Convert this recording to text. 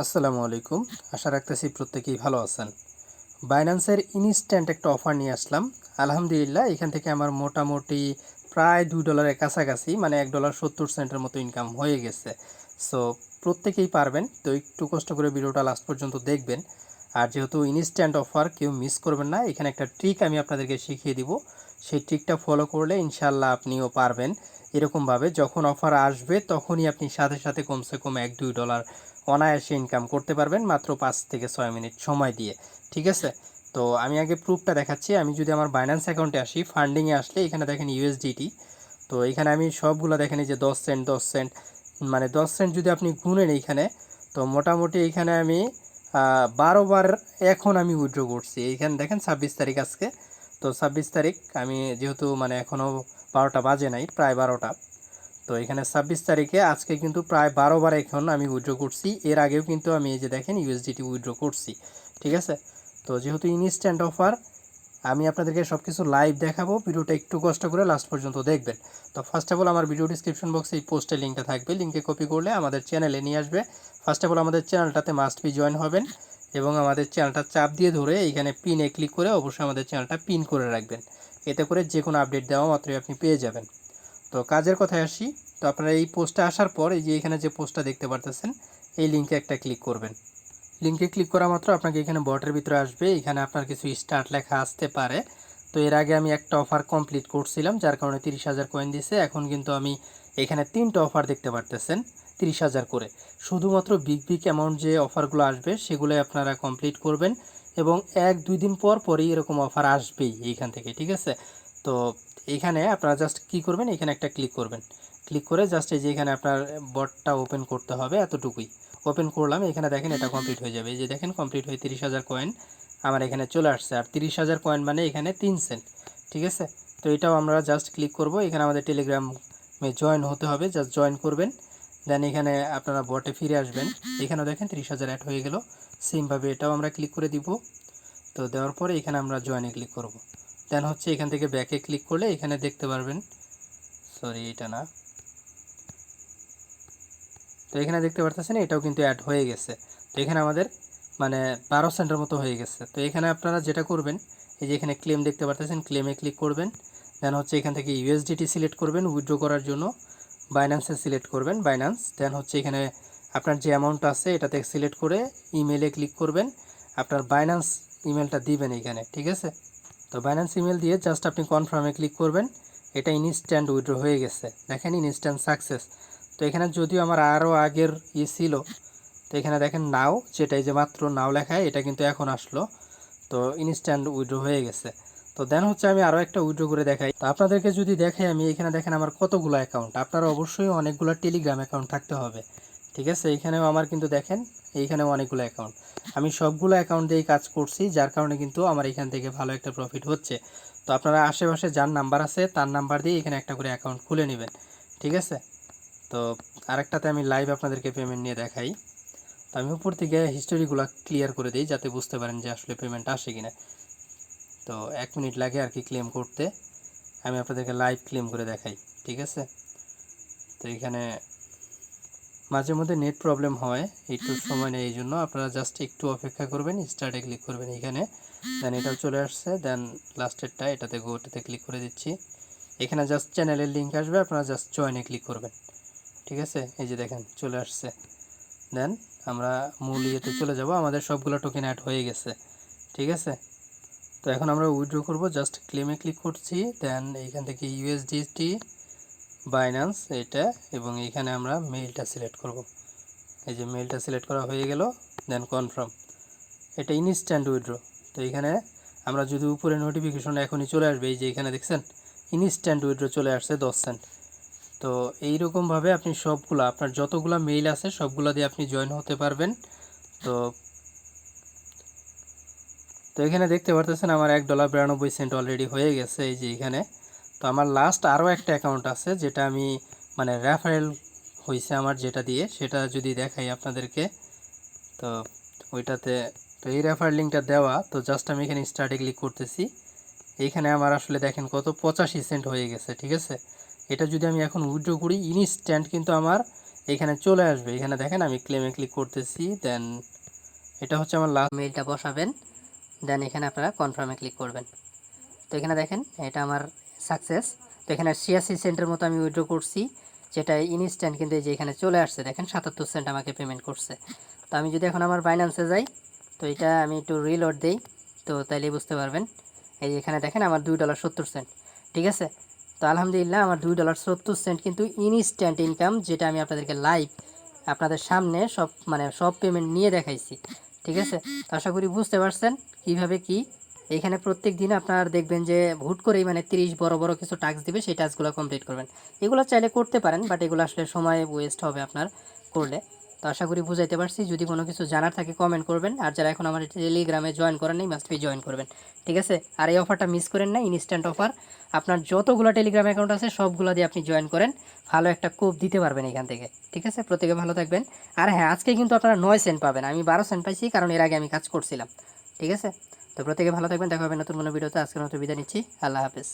আসসালামু আলাইকুম। আশা রাখতেছি প্রত্যেকেই ভালো আছেন। বাইন্যান্সের ইনস্ট্যান্ট একটা অফার নিয়ে আসলাম। আলহামদুলিল্লাহ, এখান থেকে আমার মোটামুটি প্রায় দুই ডলারের কাছাকাছি মানে এক ডলার সত্তর সেন্টের মতো ইনকাম হয়ে গেছে। সো প্রত্যেকেই পারবেন। তো একটু কষ্ট করে ভিডিওটা লাস্ট পর্যন্ত দেখবেন। আর যেহেতু ইনস্ট্যান্ট অফার কেউ মিস করবেন না, এখানে একটা ট্রিক আমি আপনাদেরকে শিখিয়ে দিব। সেই ট্রিকটা ফলো করলে ইনশাল্লাহ আপনিও পারবেন। এরকমভাবে যখন অফার আসবে, তখনই আপনি সাথে সাথে কমসে কম এক, দুই ডলার অনায়াসে ইনকাম করতে পারবেন মাত্র পাঁচ থেকে ছয় মিনিট সময় দিয়ে ঠিক আছে? তো আমি আগে প্রুফটা দেখাচ্ছি। আমি যদি আমার বাইন্যান্স অ্যাকাউন্টে আসি ফান্ডিংয়ে আসলে এখানে দেখেন ইউএসডিটি তো এখানে আমি সবগুলো দেখেন যে দশ সেন্ট দশ সেন্ট মানে দশ সেন্ট যদি আপনি গুনেন এইখানে তো মোটামুটি এইখানে আমি আহ, বারো বার এখন আমি উইথড্র করছি। এইখানে দেখেন ছাব্বিশ তারিখ আজকে। তো ছাব্বিশ তারিখ আমি যেহেতু মানে এখনও বারোটা বাজে নাই প্রায় বারোটা। তো এখানে ছাব্বিশ তারিখে আজকে কিন্তু প্রায় বারো বার এখন আমি উইথড্র করছি। এর আগেও কিন্তু আমি এই যে দেখেন ইউএসডিটি উইথড্র করছি, ঠিক আছে? তো যেহেতু ইনস্ট্যান্ট অফার আমি আপনাদেরকে সব কিছু লাইভ দেখাবো। ভিডিওটা একটু কষ্ট করে লাস্ট পর্যন্ত দেখবেন। তো ফার্স্ট অফ অল আমার ভিডিও ডিসক্রিপশন বক্সে এই পোস্টের লিঙ্কটা থাকবে। লিঙ্কে কপি করলে আমাদের চ্যানেলে নিয়ে আসবে। ফার্স্ট অফ অল আমাদের চ্যানেলটাতে মাস্ট বি জয়েন হবেন এবং আমাদের চ্যানেলটা চাপ দিয়ে ধরে এইখানে পিনে ক্লিক করে অবশ্যই আমাদের চ্যানেলটা পিন করে রাখবেন। এতে করে যে কোনো আপডেট দেওয়া মাত্রই আপনি পেয়ে যাবেন। তো কাজের কথায় আসি। তো আপনারা এই পোস্টটা আসার পর এই যে এখানে যে পোস্টটা দেখতে পারতেছেন, এই লিঙ্কে একটা ক্লিক করবেন। লিঙ্কে ক্লিক করা মাত্র আপনাকে এখানে বটের ভিতরে আসবে। এখানে আপনার কিছু স্টার্ট লেখা আসতে পারে। তো এর আগে আমি একটা অফার কমপ্লিট করছিলাম, যার কারণে তিরিশ হাজার কয়েন দিছে। এখন কিন্তু আমি এখানে তিনটা অফার দেখতে পারতেছেন, তিরিশ হাজার করে। শুধুমাত্র বিগ বিগ অ্যামাউন্ট যে অফারগুলো আসবে, সেগুলোই আপনারা কমপ্লিট করবেন এবং এক, দুই দিন পর পরই এরকম অফার আসবেই এইখান থেকে, ঠিক আছে? তো এখানে আপনারা জাস্ট কি করবেন? এখানে একটা ক্লিক করবেন। ক্লিক করে জাস্ট এই যে এখানে আপনার বটটা ওপেন করতে হবে এতটুকুই। ওপেন করলাম, এখানে দেখেন এটা কমপ্লিট হয়ে যাবে। এই যে দেখেন কমপ্লিট হয়ে তিরিশ হাজার কয়েন আমার এখানে চলে আসছে। আর তিরিশ হাজার কয়েন মানে এখানে তিন সেন্ট ঠিক আছে? তো এটাও আমরা জাস্ট ক্লিক করব। এখানে আমাদের টেলিগ্রামে জয়েন হতে হবে। জাস্ট জয়েন করবেন। দেন এখানে আপনারা বটে ফিরে আসবেন। এখানেও দেখেন তিরিশ হাজার অ্যাড হয়ে গেল। সেমভাবে এটাও আমরা ক্লিক করে দিব। তো দেওয়ার পরে এখানে আমরা জয়েনে ক্লিক করব। দেন হচ্ছে এখান থেকে ব্যাকে ক্লিক করলে এখানে দেখতে পারবেন। সরি এটা না। তো এখানে দেখতে পারতেছেন, এটাও কিন্তু অ্যাড হয়ে গেছে। তো এখানে আমাদের মানে বারো সেন্টের মতো হয়ে গেছে। তো এখানে আপনারা যেটা করবেন, এই যে এখানে ক্লেম দেখতে পারতেছেন ক্লেমে ক্লিক করবেন। দেন হচ্ছে এখান থেকে ইউএসডিটি সিলেক্ট করবেন উইথড্র করার জন্য। বাইন্যান্সে সিলেক্ট করবেন বাইন্যান্স দেন হচ্ছে এখানে আপনার যে অ্যামাউন্ট আছে, এটাতে সিলেক্ট করে ইমেলে ক্লিক করবেন। আপনার বাইন্যান্স ইমেলটা দিবেন এখানে, ঠিক আছে? তো বাইন্যান্স ইমেল দিয়ে জাস্ট আপনি কনফার্মে ক্লিক করবেন। এটা ইনস্ট্যান্ট উইথড্র হয়ে গেছে। দেখেন ইনস্ট্যান্ট সাকসেস তো এখানে যদিও আমার আরও আগের ই ছিল, তো এখানে দেখেন নাও যেটাই যে মাত্র নাও লেখায় এটা কিন্তু এখন আসলো। তো ইনস্ট্যান্ট উইথড্র হয়ে গেছে। তো দেন হচ্ছে আমি আরও একটা উইথড্র করে দেখাই। তো আপনাদেরকে যদি দেখাই, আমি এখানে দেখেন আমার কতগুলো অ্যাকাউন্ট আপনার অবশ্যই অনেকগুলো টেলিগ্রাম অ্যাকাউন্ট থাকতে হবে। ঠিক আছে? এইখানেও আমার কিন্তু দেখেন, এইখানেও অনেকগুলো অ্যাকাউন্ট আমি সবগুলো অ্যাকাউন্ট দিয়েই কাজ করছি, যার কারণে কিন্তু আমার এখান থেকে ভালো একটা প্রফিট হচ্ছে। তো আপনারা আশেপাশে যার নাম্বার আছে, তার নাম্বার দিয়ে এখানে একটা করে অ্যাকাউন্ট খুলে নেবেন। ঠিক আছে? তো আরেকটাতে আমি লাইভ আপনাদেরকে পেমেন্ট নিয়ে দেখাই। তো আমি উপর থেকে হিস্টোরিগুলো ক্লিয়ার করে দিই, যাতে বুঝতে পারেন যে আসলে পেমেন্ট আসে কিনা। তো এক মিনিট লাগে আর কি ক্লেম করতে। আমি আপনাদেরকে লাইভ ক্লেম করে দেখাই। ঠিক আছে? তো এখানে মাঝে মধ্যে নেট প্রবলেম হয় একটু সময় নেই এই জন্য। আপনারা জাস্ট একটু অপেক্ষা করবেন স্টার্টে ক্লিক করবেন এখানে। দেন এটাও চলে আসছে দেন লাস্টেরটা এটাতে গোটাতে ক্লিক করে দিচ্ছি। এখানে জাস্ট চ্যানেলের লিঙ্ক আসবে আপনারা জাস্ট জয়েনে ক্লিক করবেন। ঠিক আছে? এই যে দেখেন চলে আসছে। দেন আমরা মূল ইয়েতে চলে যাব আমাদের সবগুলো টোকেন অ্যাড হয়ে গেছে। ঠিক আছে? তো এখন আমরা উইথড্র করব জাস্ট ক্লেমে ক্লিক করছি দেন এইখান থেকে ইউএসডিটি বাইন্যান্স এটা এবং এইখানে আমরা মেইলটা সিলেক্ট করব। এই যে মেইলটা সিলেক্ট করা হয়ে গেল দেন কনফার্ম এটা ইনস্ট্যান্ট উইথড্র তো এখানে আমরা যদি উপরে নোটিফিকেশন এখনই চলে আসবে, এই যে এখানে দেখছেন ইনস্ট্যান্ট উইথড্র চলে আসছে দশ সেন্ট তো এইরকমভাবে আপনি সবগুলা, আপনার যতগুলা মেইল আছে, সবগুলো দিয়ে আপনি জয়েন হতে পারবেন। তো তো এখানে দেখতে পারতেছেন আমার এক ডলার বিরানব্বই সেন্ট অলরেডি হয়ে গেছে, এই যে এখানে। তো আমার লাস্ট আরও একটা অ্যাকাউন্ট আছে, যেটা আমি মানে রেফারেল হয়েছে আমার যেটা দিয়ে, সেটা যদি দেখাই আপনাদেরকে। তো ওইটাতে, তো এই রেফার লিঙ্কটা দেওয়া, তো জাস্ট আমি এখানে স্টার্টে ক্লিক করতেছি। এইখানে আমার আসলে দেখেন কত পঁচাশি সেন্ট হয়ে গেছে, ঠিক আছে? এটা যদি আমি এখন উইড্রো করি ইনস্ট্যান্ট কিন্তু আমার এখানে চলে আসবে। এখানে দেখেন আমি ক্লেমে ক্লিক করতেছি দেন এটা হচ্ছে আমার লাস্ট মেইলটা বসাবেন দেন এখানে আপনারা কনফার্মে ক্লিক করবেন। তো এখানে দেখেন, এটা আমার সাকসেস তো এখানে ছিয়াশি সেন্টের মতো আমি উইড্রো করছি, যেটা ইনস্ট্যান্ট কিন্তু এই যে এখানে চলে আসছে, দেখেন সাতাত্তর সেন্ট আমাকে পেমেন্ট করছে। তো আমি যদি এখন আমার বাইন্যান্সে যাই, তো এটা আমি একটু রিলোড দিই, তো তাইলে বুঝতে পারবেন। এই যে এখানে দেখেন আমার দুই ডলার সত্তর সেন্ট ঠিক আছে? তো আলহামদুলিল্লাহ আমার দুই ডলার সত্তর সেন্ট কিন্তু ইনস্ট্যান্ট ইনকাম যেটা আমি আপনাদেরকে লাইভ আপনাদের সামনে সব মানে সব পেমেন্ট নিয়ে দেখাইছি, ঠিক আছে? আশা করি বুঝতে পারছেন কীভাবে কি এখানে প্রত্যেক দিন আপনার দেখবেন যে হুট করেই মানে তিরিশ বড় বড় কিছু টাস্ক দিবে, সেই টাস্কগুলো কমপ্লিট করবেন। এগুলো চাইলে করতে পারেন বাট এগুলো আসলে সময় ওয়েস্ট হবে আপনার করলে। তো আশা করি বুঝাইতে পারছি। যদি কোনো কিছু জানার থাকে কমেন্ট করবেন, আর যারা এখন আমার টেলিগ্রামে জয়েন করেন নাই মাস্ট বি জয়েন করবেন। ঠিক আছে? আর এই অফারটা মিস করেন না ইনস্ট্যান্ট অফার আপনার যতগুলো টেলিগ্রাম অ্যাকাউন্ট আছে, সবগুলো দিয়ে আপনি জয়েন করেন। ভালো একটা কোপ দিতে পারবেন এখান থেকে। ঠিক আছে? প্রত্যেকে ভালো থাকবেন। আর হ্যাঁ আজকে কিন্তু আপনারা নয় সেন্ট পাবেন। আমি বারো সেন্ট পাইছি, কারণ এর আগে আমি কাজ করছিলাম। ঠিক আছে? তো প্রত্যেকে ভালো থাকবেন, দেখা হবে নতুন কোনো ভিডিওতে। আজকের মতো বিদায় নিচ্ছি। আল্লাহ হাফেজ।